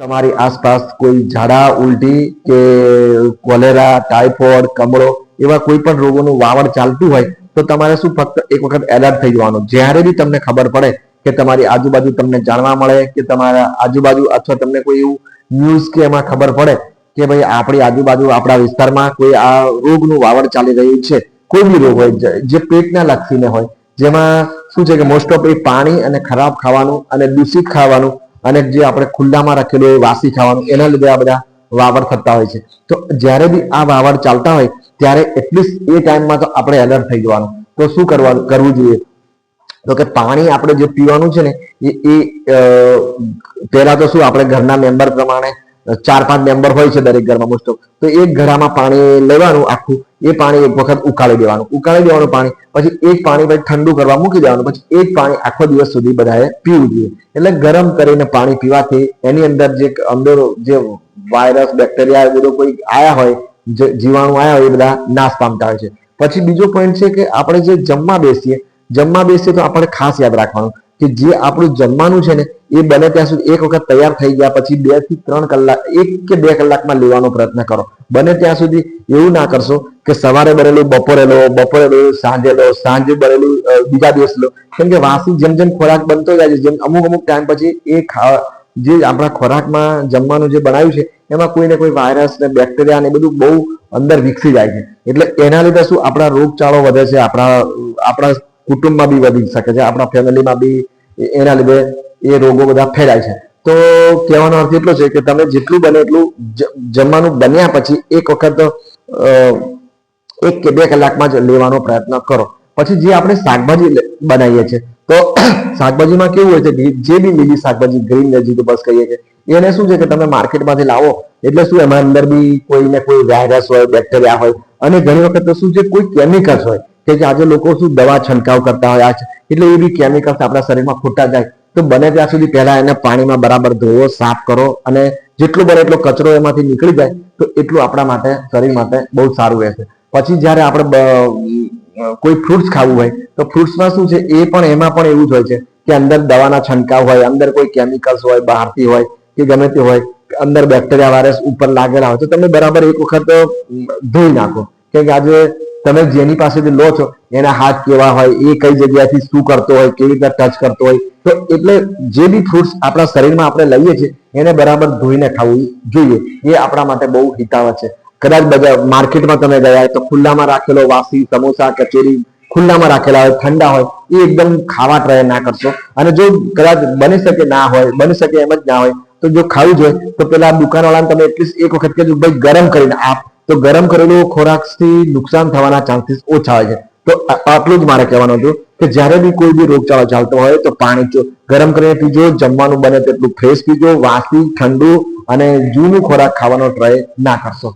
તમારી આસપાસ કોઈ ઝાડા, ઉલટી કે કોલેરા, ટાઇફોઇડ, કમળો એવા કોઈ પણ રોગોનું વાવડ ચાલતું હોય તો તમારે શું ફક્ત એક વખત એલર્ટ થઈ જવાનું. જ્યારે બી તમને ખબર પડે કે તમારી આજુબાજુ તમને જાણવા મળે કે તમારા આજુબાજુ અથવા તમને કોઈ એવું ન્યૂઝ કે એમાં ખબર પડે કે ભાઈ આપણી આજુબાજુ, આપણા વિસ્તારમાં કોઈ આ રોગનું વાવડ ચાલી રહ્યું છે. કોઈ બી રોગ હોય, જે- જે પેટના લક્ષીને હોય, જેમાં શું છે કે મોસ્ટ ઓફ એ પાણી અને ખરાબ ખાવાનું અને દૂષિત ખાવાનું અને જે આપણે ખુલ્લામાં રાખેલું હોય વાસી ખાવાનું, એના લીધે આ બધા વાવર થતા હોય છે. તો જ્યારે બી આ વાવર ચાલતા હોય, ત્યારે એટલીસ્ટ એ ટાઈમમાં તો આપણે એલર્ટ થઈ જવાનું. તો શું કરવાનું, કરવું જોઈએ? તો કે પાણી આપણે જે પીવાનું છે ને, એ પહેલા તો શું, આપણે ઘરના મેમ્બર પ્રમાણે ચાર પાંચ મેમ્બર હોય છે દરેક ઘરમાં મોસ્ટ ઓફ તો એક ઘડામાં પાણી લેવાનું આખું, એ પાણી એક વખત ઉકાળી દેવાનું. ઉકાળી દેવાનું પાણી, પછી એક પાણી પછી ઠંડુ કરવા મૂકી દેવાનું, પછી એક પાણી આખો દિવસ સુધી બધાએ પીવું જોઈએ. એટલે ગરમ કરીને પાણી પીવાથી એની અંદર જે અંદર જે વાયરસ બેક્ટેરિયા બધો કોઈ આયા હોય જીવાણુ આયા હોય એ બધા નાશ પામતા હોય છે. પછી બીજો પોઈન્ટ છે કે આપણે જે જમવા બેસીએ જમવા બેસીએ તો આપણે ખાસ યાદ રાખવાનું. કે જે આપણું જમવાનું છે ને, એ બને ત્યાં સુધી એક વખત તૈયાર થઈ ગયા પછી બેથી ત્રણ કલાક, એક કે બે કલાકમાં લેવાનો પ્રયત્ન કરો. બને ત્યાં સુધી એવું ના કરશો કે સવારે બનેલું બપોરે લો બપોરે લો, સાંજે લો, સાંજે બનેલું બીજા દિવસ લો. કેમ કે વાસી જેમ જેમ ખોરાક બનતો જાય છે, જેમ અમુક અમુક ટાઈમ પછી એ ખાવા જે આપણા ખોરાકમાં જમવાનું જે બનાવ્યું છે, એમાં કોઈ ને કોઈ વાયરસ ને બેક્ટેરિયા ને બધું બહુ અંદર વિકસી જાય છે. એટલે એના લીધે શું આપણા રોગચાળો વધે છે, આપણા આપણા કુટુંબમાં બી વધી શકે છે, આપણા ફેમિલીમાં બી એના લીધે એ રોગો બધા ફેલાય છે. તો કહેવાનો અર્થ એટલો છે કે તમે જેટલું બને એટલું જમવાનું બન્યા પછી એક વખત એક કે બે કલાકમાં જ લેવાનો પ્રયત્ન કરો. પછી જે આપણે શાકભાજી બનાવીએ છીએ, તો શાકભાજીમાં કેવું હોય છે જે બી લીલી શાકભાજી ગ્રીન વેજીટેબલ્સ કહીએ છીએ એને શું છે કે તમે માર્કેટમાંથી લાવો, એટલે શું એમાં અંદર બી કોઈ ને કોઈ વાયરસ હોય બેક્ટેરિયા હોય, અને ઘણી વખત શું છે, કોઈ કેમિકલ્સ હોય. કે આજે લોકો શું દવા છંટકાવ કરતા હોય છે. એટલે એ બી કેમિકલ્સ આપણા શરીરમાં ખોટા જાય. તો બને ત્યાં સુધી પહેલા એને પાણીમાં બરાબર ધોવો, સાફ કરો અને જેટલું બને એટલો કચરો એમાંથી નીકળી જાય તો એટલું આપણા માટે, શરીર માટે બહુ સારું રહેશે. પછી જ્યારે આપણે કોઈ ફ્રૂટ્સ ખાવું હોય, તો ફ્રૂટ્સમાં શું છે, એ પણ એમાં પણ એવું જ હોય છે કે અંદર દવાના છંટકાવ હોય, અંદર કોઈ કેમિકલ્સ હોય, બહારથી હોય, કે ગમે તે હોય, અંદર બેક્ટેરિયા વાયરસ ઉપર લાગેલા હોય, તો તમે બરાબર એક વખત ધોઈ નાખો. કે આજે તમે જેની પાસેથી લો છો, એના હાથ કેવા હોય, એ કઈ જગ્યાથી શું કરતો હોય, કેવી રીતે ટચ કરતો હોય, તો એટલે જે બી ફ્રૂટ્સ આપણા શરીરમાં આપણે લઈએ છીએ, એને બરાબર ધોઈને ખાવું જોઈએ. એ આપણા માટે બહુ હિતાવહ છે. કદાચ બધા માર્કેટમાં તમે ગયા તો ખુલ્લામાં રાખેલો વાસી, સમોસા, કચોરી ખુલ્લામાં રાખેલા હોય, ઠંડા હોય, એ એકદમ ખાવા ટ્રાય ના કરશો. અને જો કદાચ બની શકે ના હોય, બની શકે એમ જ ના હોય, તો જો ખાવું જોઈએ તો પેલા દુકાનવાળાને તમે એટલીસ્ટ એક વખત કહેજો, ભાઈ ગરમ કરીને આપ તો ગરમ કરેલું ખોરાકથી નુકસાન થવાના ચાન્સીસ ઓછા હોય છે. તો આટલું જ મારે કહેવાનું હતું કે જ્યારે બી કોઈ બી રોગચાળો ચાલતો હોય તો પાણી ગરમ કરીને પીજો, જમવાનું બને તેટલું ફ્રેશ પીજો, વાસી, ઠંડુ અને જૂનું ખોરાક ખાવાનો ટ્રાય ના કરશો.